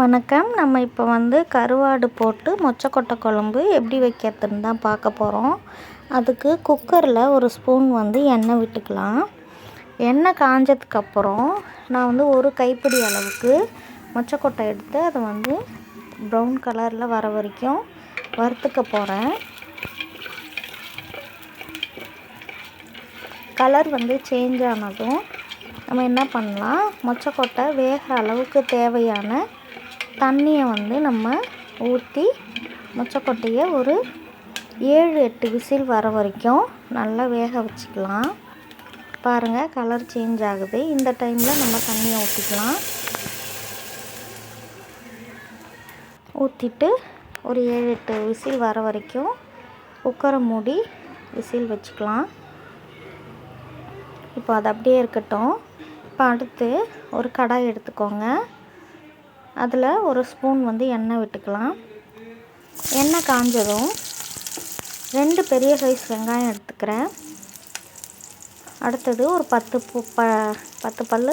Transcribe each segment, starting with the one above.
வணக்கம். நம்ம இப்போ வந்து கருவாடு போட்டு மொச்சக்கொட்டை குழம்பு எப்படி வைக்கிறதுன்னு தான் பார்க்க போகிறோம் அதுக்கு குக்கரில் ஒரு ஸ்பூன் வந்து எண்ணெய் விட்டுக்கலாம். எண்ணெய் காஞ்சதுக்கப்புறம் நான் வந்து ஒரு கைப்பிடி அளவுக்கு மொச்சக்கொட்டை எடுத்து அதை வந்து ப்ரௌன் கலரில் வர வரைக்கும் வறுத்துக்க போகிறேன் கலர் வந்து சேஞ்ச் ஆனதும் நம்ம என்ன பண்ணலாம்? மொச்சக்கொட்டை வேகிற அளவுக்கு தேவையான தண்ணியை வந்து நம்ம ஊற்றி மொச்சக்கொட்டையை ஒரு ஏழு எட்டு விசில் வர வரைக்கும் நல்லா வேக வச்சுக்கலாம். பாருங்கள் கலர் சேஞ்ச் ஆகுது. இந்த டைமில் நம்ம தண்ணியை ஊற்றிக்கலாம் ஊற்றிட்டு ஒரு ஏழு எட்டு விசில் வர வரைக்கும் குக்கரை மூடி விசில் வச்சுக்கலாம். இப்போ அது அப்படியே இருக்கட்டும். இப்போ அடுத்து ஒரு கடாய் எடுத்துக்கோங்க. அதில் ஒரு ஸ்பூன் வந்து எண்ணெய் விட்டுக்கலாம். எண்ணெய் காஞ்சதும் ரெண்டு பெரிய சைஸ் வெங்காயம் எடுத்துக்கிறேன். அடுத்தது ஒரு பத்து பூ ப பத்து பல்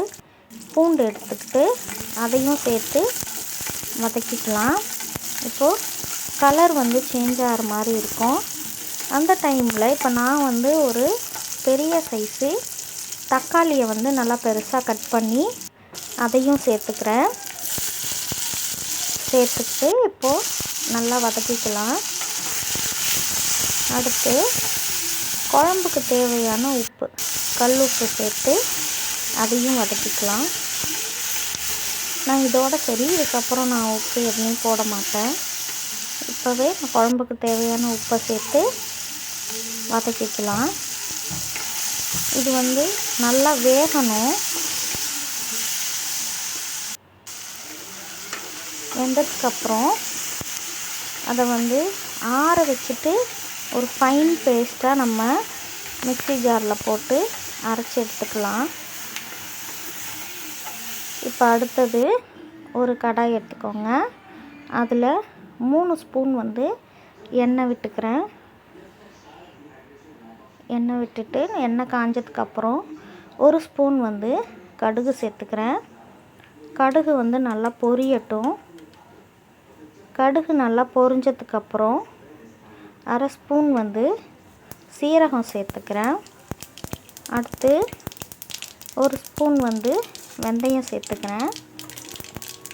பூண்டு எடுத்துக்கிட்டு அதையும் சேர்த்து வதக்கிக்கலாம். இப்போது கலர் வந்து சேஞ்ச் ஆகிற மாதிரி இருக்கும். அந்த டைமில் இப்போ நான் வந்து ஒரு பெரிய சைஸு தக்காளியை வந்து நல்லா பெருசாக கட் பண்ணி அதையும் சேர்த்துக்கிறேன். சேர்த்துக்கிட்டு இப்போது நல்லா வதக்கிக்கலாம். அடுத்து குழம்புக்கு தேவையான உப்பு கல் உப்பு சேர்த்து அதையும் வதக்கிக்கலாம். நான் இதோட சரி இதுக்கப்புறம் நான் உப்பு எதுவும் போட மாட்டேன். இப்போவே நான் குழம்புக்கு தேவையான உப்பை சேர்த்து வதக்கிக்கலாம். இது வந்து நல்லா வேகணும். வெந்ததுக்கப்புறம் அதை வந்து ஆற வச்சுட்டு ஒரு ஃபைன் பேஸ்ட்டாக நம்ம மிக்ஸி ஜாரில் போட்டு அரைச்சி எடுத்துக்கலாம். இப்போ அடுத்தது ஒரு கடாய் எடுத்துக்கோங்க. அதில் மூணு ஸ்பூன் வந்து எண்ணெய் விட்டுக்கிறேன். எண்ணெய் விட்டுட்டு எண்ணெய் காஞ்சதுக்கப்புறம் ஒரு ஸ்பூன் வந்து கடுகு சேர்த்துக்கிறேன். கடுகு வந்து நல்லா பொரியட்டும். கடுகு நல்லா பொரிஞ்சதுக்கப்புறம் அரை ஸ்பூன் வந்து சீரகம் சேர்த்துக்கிறேன். அடுத்து ஒரு ஸ்பூன் வந்து வெந்தயம் சேர்த்துக்கிறேன்.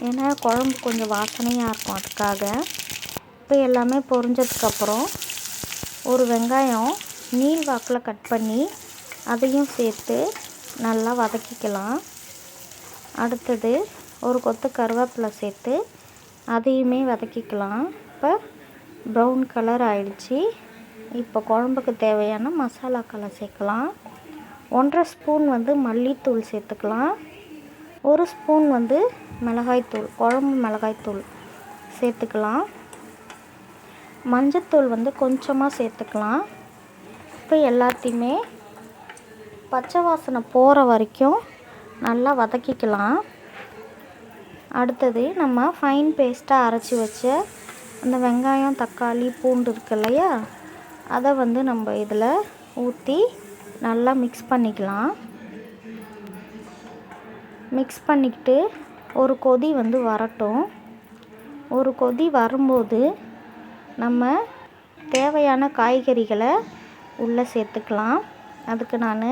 ஏன்னா குழம்பு கொஞ்சம் வாசனையாக இருக்கும் அதுக்காக. இப்போ எல்லாமே பொரிஞ்சதுக்கப்புறம் ஒரு வெங்காயம் நீள் வாக்கில் கட் பண்ணி அதையும் சேர்த்து நல்லா வதக்கிக்கலாம். அடுத்தது ஒரு கொத்து கருவேப்பிலை சேர்த்து அதையுமே வதக்கிக்கலாம். இப்போ ப்ரௌன் கலர் ஆயிடுச்சு. இப்போ குழம்புக்கு தேவையான மசாலாக்களை சேர்க்கலாம். ஒன்றரை ஸ்பூன் வந்து மல்லித்தூள் சேர்த்துக்கலாம். ஒரு ஸ்பூன் வந்து மிளகாய்த்தூள் குழம்பு மிளகாய்த்தூள் சேர்த்துக்கலாம். மஞ்சத்தூள் வந்து கொஞ்சமாக சேர்த்துக்கலாம். இப்போ எல்லாத்தையுமே பச்சை வாசனை போகிற வரைக்கும் நல்லா வதக்கிக்கலாம். அடுத்தது நம்ம ஃபைன் பேஸ்ட்டாக அரைச்சி வச்ச அந்த வெங்காயம் தக்காளி பூண்டு இருக்கு இல்லையா? அதை வந்து நம்ம இதில் ஊற்றி நல்லா மிக்ஸ் பண்ணிக்கலாம். மிக்ஸ் பண்ணிக்கிட்டு ஒரு கொதி வந்து வரட்டும். ஒரு கொதி வரும்போது நம்ம தேவையான காய்கறிகளை உள்ளே சேர்த்துக்கலாம். அதுக்கு நான்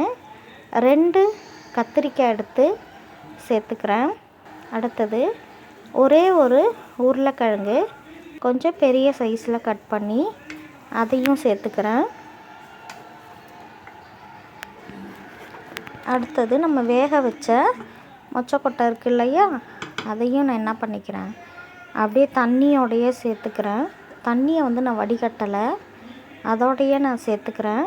ரெண்டு கத்திரிக்காய் எடுத்து சேர்த்துக்கிறேன். அடுத்தது ஒரே ஒரு உருளைக்கிழங்கு கொஞ்சம் பெரிய சைஸில் கட் பண்ணி அதையும் சேர்த்துக்கிறேன். அடுத்தது நம்ம வேக வச்ச மொச்சக்கொட்டை இருக்கு இல்லையா அதையும் நான் என்ன பண்ணிக்கிறேன்? அப்படியே தண்ணியோடையே சேர்த்துக்கிறேன். தண்ணியை வந்து நான் வடிகட்டலை அதோடையே நான் சேர்த்துக்கிறேன்.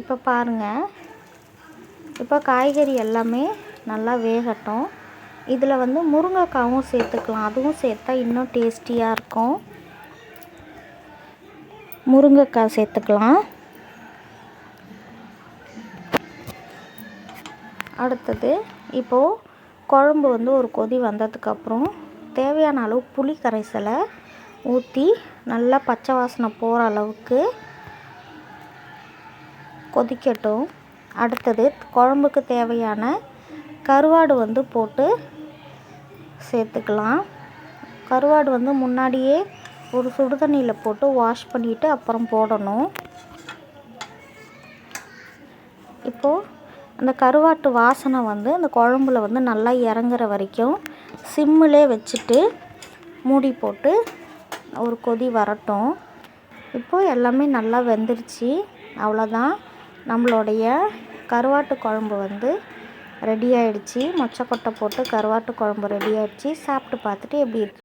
இப்போ பாருங்கள் இப்போ காய்கறி எல்லாமே நல்லா வேகட்டும். இதில் வந்து முருங்கைக்காவும் சேர்த்துக்கலாம். அதுவும் சேர்த்தா இன்னும் டேஸ்டியாக இருக்கும். முருங்கைக்காய் சேர்த்துக்கலாம். அடுத்தது இப்போது குழம்பு வந்து ஒரு கொதி வந்ததுக்கப்புறம் தேவையான அளவு புளி கரைசலை ஊற்றி நல்லா பச்சை வாசனை போகிற அளவுக்கு கொதிக்கட்டும். அடுத்தது குழம்புக்கு தேவையான கருவாடு வந்து போட்டு சேர்த்துக்கலாம். கருவாடு வந்து முன்னாடியே ஒரு சுடு தண்ணியில் போட்டு வாஷ் பண்ணிவிட்டு அப்புறம் போடணும். இப்போது அந்த கருவாட்டு வாசனை வந்து அந்த குழம்புல வந்து நல்லா இறங்குற வரைக்கும் சிம்மிலே வச்சுட்டு மூடி போட்டு ஒரு கொதி வரட்டும். இப்போது எல்லாமே நல்லா வெந்துருச்சு. அவ்வளோதான் நம்மளுடைய கருவாட்டு குழம்பு வந்து ரெடி ஆகிடுச்சி மொச்சக்கொட்டை போட்டு கருவாட்டு குழம்பு ரெடி ஆகிடுச்சி சாப்பிட்டு பார்த்துட்டு எப்படி இருக்கு?